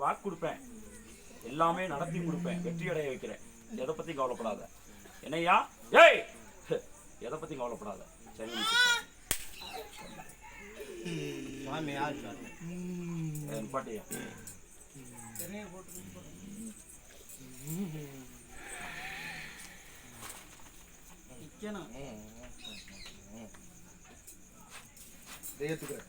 வாக்கு கொடுப்பேன். எல்லாமே நடத்தி கொடுப்பேன். வெற்றி அடைய வைக்கிறேன். எதை பத்தி கவலைப்படாத. என்னய்யா ஏய்! எதை பத்தி கவலைப்படாத. சரி. சுவாமி யார் இதை ஏத்துக்கிறேன்.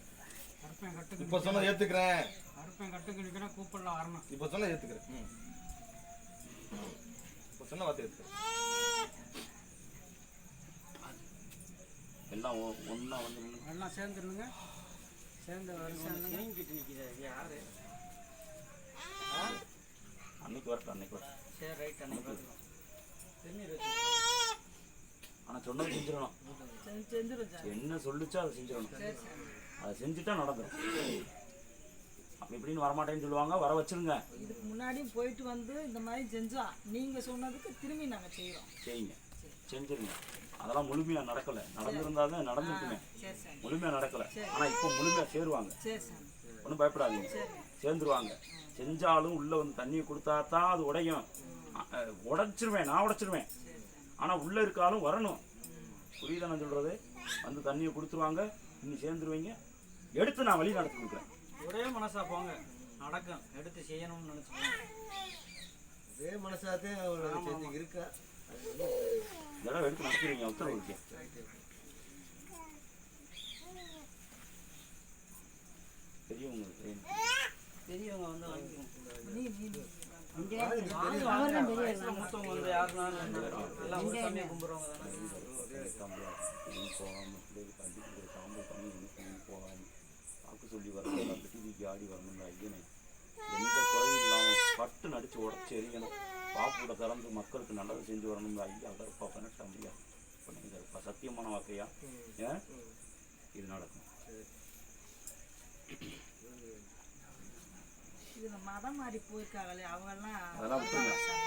இப்ப சொன்ன ஏத்துக்கிறேன். கருப்பேன் கட்டுக்கு நிக்கணும் கூப்பிடலாம் வரணும். இப்ப சொன்ன ஏத்துக்கிறேன். இப்ப சொன்ன வார்த்தை ஏத்துக்கிறேன். எல்லாம் ஒ- ஒண்ணா வந்து. எல்லாம் சேர்ந்துருங்க சேர்ந்து சேர்ந்து நீங்கிட்டு நிற்கிறாரு யாரு? அன்னைக்கு வரட்டும் அன்னைக்கு வரட்டும். சரி ரைட் அன்னைக்கு திருநீர் ஆனா சொன்னது செஞ்சிடணும். என்ன சொல்லுச்சோ அதை செஞ்சிடணும். சரி சார். அதை செஞ்சுட்டா நடந்துடும் அப்படி இப்படின்னு வரமாட்டேன்னு சொல்லுவாங்க. வர வச்சிருங்க. இதுக்கு முன்னாடியும் போயிட்டு வந்து இந்த மாதிரி செஞ்சோம் நீங்க சொன்னதுக்கு திரும்பி நாங்க செய்யறோம் செய்யுங்க. செஞ்சிருங்க. அதெல்லாம் முழுமையா நடக்கல. நடந்திருந்தாதான் நடந்துருக்குமே. சரி சார். முழுமையா நடக்கல. ஆனா இப்போ முழுமையா சேருவாங்க. சரி சார். ஒன்றும் பயப்படாதீங்க. சேர்ந்துருவாங்க. செஞ்சாலும் உள்ள வந்து தண்ணியை கொடுத்தா தான் அது உடையும். உடைச்சிருவேன் நான் உடைச்சிருவேன். ஆனா உள்ள இருக்காலும் வரணும். புரியுதா நான் சொல்றது? வந்து தண்ணியை கொடுத்துருவாங்க. நீ சேர்ந்துருவீங்க. எடுத்து நான் வழி நடத்தி கொடுக்குறேன். ஒரே மனசா போங்க. நடக்கும். எடுத்து செய்யணும்னு நினைச்சுக்கோங்க. இதே மனசாத்தே அவளோட செஞ்சு இருக்கா? இதெல்லாம் எடுத்து நடத்திடுவீங்க உத்தரவு இருக்கு. பெரியவங்க. பெரியவங்க வந்து வாங்கிக்கோங்க. நீ நீ நீ. வயசுல மூத்தவங்க வந்து யாருன்னா எல்லாம் ஒரு சாமியை கும்பிடுறவங்க தானே. ஆடி வரணும் ஐயனை எந்த குறையும் இல்லாமல் பட்டு நடிச்சு உடச்சி எரியணும் பாப்பூட திறந்து மக்களுக்கு நல்லது செஞ்சு வரணும் ஐயா கருப்பா பண்ண முடியாது பண்ணுங்க கருப்பா சத்தியமான வாக்கையா ஏன்? இது நடக்கும். இதுல மதம் மாறி போயிருக்காங்களே அவங்க அதெல்லாம் விட்டுருங்க. எல்லாம்